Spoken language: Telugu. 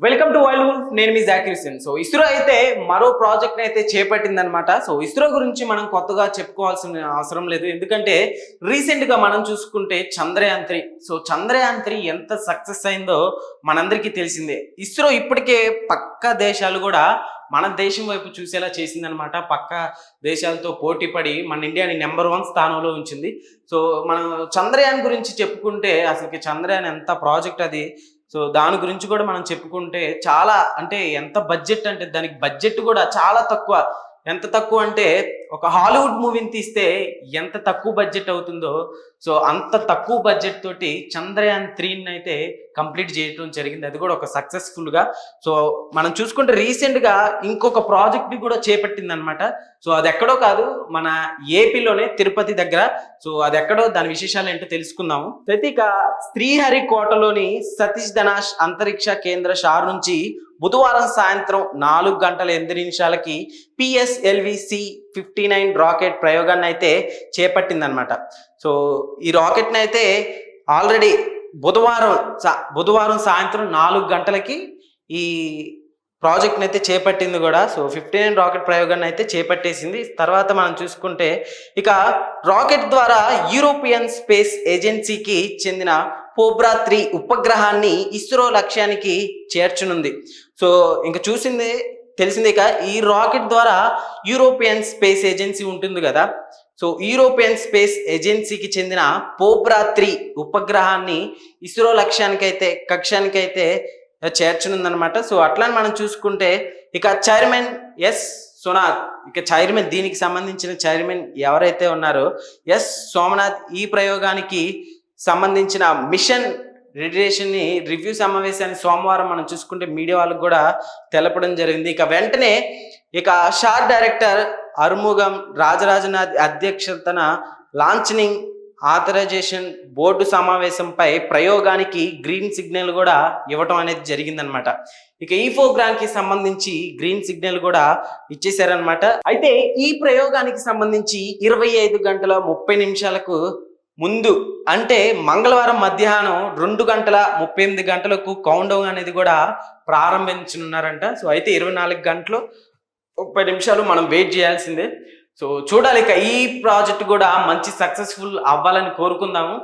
వెల్కమ్ టు వరల్డ్ నేను మీ జాకిర్ సో ఇస్రో అయితే మరో ప్రాజెక్ట్ అయితే చేపట్టిందనమాట సో ఇస్రో గురించి మనం కొత్తగా చెప్పుకోవాల్సిన అవసరం లేదు. ఎందుకంటే రీసెంట్గా మనం చూసుకుంటే Chandrayaan three so Chandrayaan three ఎంత సక్సెస్ అయిందో మనందరికీ తెలిసిందే. ఇస్రో ఇప్పటికే పక్క దేశాలు కూడా మన దేశం వైపు చూసేలా చేసిందనమాట పక్క దేశాలతో పోటీ పడి మన ఇండియాని నెంబర్ వన్ స్థానంలో ఉంచింది. సో మనం చంద్రయాన్ గురించి చెప్పుకుంటే అసలుకి చంద్రయాన్ ఎంత ప్రాజెక్ట్ అది? సో దాని గురించి కూడా మనం చెప్పుకుంటే చాలా అంటే ఎంత బడ్జెట్ అంటే దానికి బడ్జెట్ కూడా చాలా తక్కువ. ఎంత తక్కువ అంటే ఒక హాలీవుడ్ మూవీని తీస్తే ఎంత తక్కువ బడ్జెట్ అవుతుందో సో అంత తక్కువ బడ్జెట్ తోటి చంద్రయాన్ త్రీని అయితే కంప్లీట్ చేయడం జరిగింది. అది కూడా ఒక సక్సెస్ఫుల్గా సో మనం చూసుకుంటే రీసెంట్గా ఇంకొక ప్రాజెక్ట్ని కూడా చేపట్టింది అనమాట సో అది ఎక్కడో కాదు మన ఏపీలోనే తిరుపతి దగ్గర. సో అది ఎక్కడో దాని విశేషాలు ఏంటో తెలుసుకుందాము. ప్రతిక శ్రీహరికోటలోని సతీష్ ధనాష్ అంతరిక్ష కేంద్ర షార్ నుంచి బుధవారం సాయంత్రం నాలుగు గంటల ఎనిమిది నిమిషాలకి పిఎస్ఎల్విసి ఫిఫ్టీ నైన్ రాకెట్ ప్రయోగాన్ని అయితే చేపట్టిందనమాట సో ఈ రాకెట్ని అయితే ఆల్రెడీ బుధవారం బుధవారం సాయంత్రం నాలుగు గంటలకి ఈ ప్రాజెక్ట్ని అయితే చేపట్టింది కూడా. సో ఫిఫ్టీ నైన్ రాకెట్ ప్రయోగాన్ని అయితే చేపట్టేసింది. తర్వాత మనం చూసుకుంటే ఇక రాకెట్ ద్వారా యూరోపియన్ స్పేస్ ఏజెన్సీకి చెందిన పోబ్రా త్రీ ఉపగ్రహాన్ని ఇస్రో లక్ష్యానికి చేర్చనుంది. సో ఇంకా చూసింది తెలిసింది ఇక ఈ రాకెట్ ద్వారా యూరోపియన్ స్పేస్ ఏజెన్సీ ఉంటుంది కదా. సో యూరోపియన్ స్పేస్ ఏజెన్సీకి చెందిన పోబ్రా త్రీ ఉపగ్రహాన్ని ఇస్రో లక్ష్యానికైతే కక్ష్యానికైతే చేర్చనుందనమాట సో అట్లని మనం చూసుకుంటే ఇక చైర్మన్ ఎస్ సోనాథ్ ఇక చైర్మన్ దీనికి సంబంధించిన చైర్మన్ ఎవరైతే ఉన్నారో ఎస్ సోమనాథ్ ఈ ప్రయోగానికి సంబంధించిన మిషన్ రెడ్యులేషన్ని రివ్యూ సమావేశాన్ని సోమవారం మనం చూసుకుంటే మీడియా వాళ్ళకు కూడా తెలపడం జరిగింది. ఇక వెంటనే ఇక షార్ డైరెక్టర్ అరుముగం రాజరాజనాథ్ అధ్యక్షతన లాంచనింగ్ ఆథరైజేషన్ బోర్డు సమావేశంపై ప్రయోగానికి గ్రీన్ సిగ్నల్ కూడా ఇవ్వటం అనేది జరిగిందనమాట. ఇక ఈ ప్రోగ్రామ్కి సంబంధించి గ్రీన్ సిగ్నల్ కూడా ఇచ్చేసారనమాట అయితే ఈ ప్రయోగానికి సంబంధించి ఇరవై ఐదు గంటల ముప్పై నిమిషాలకు ముందు అంటే మంగళవారం మధ్యాహ్నం రెండు గంటల ముప్పై ఎనిమిది గంటలకు కౌండౌన్ అనేది కూడా ప్రారంభించనున్నారంట. సో అయితే ఇరవై నాలుగు గంటలు ముప్పై నిమిషాలు మనం వెయిట్ చేయాల్సిందే. సో చూడాలి ఇక ఈ ప్రాజెక్ట్ కూడా మంచి సక్సెస్ఫుల్ అవ్వాలని కోరుకుందాము.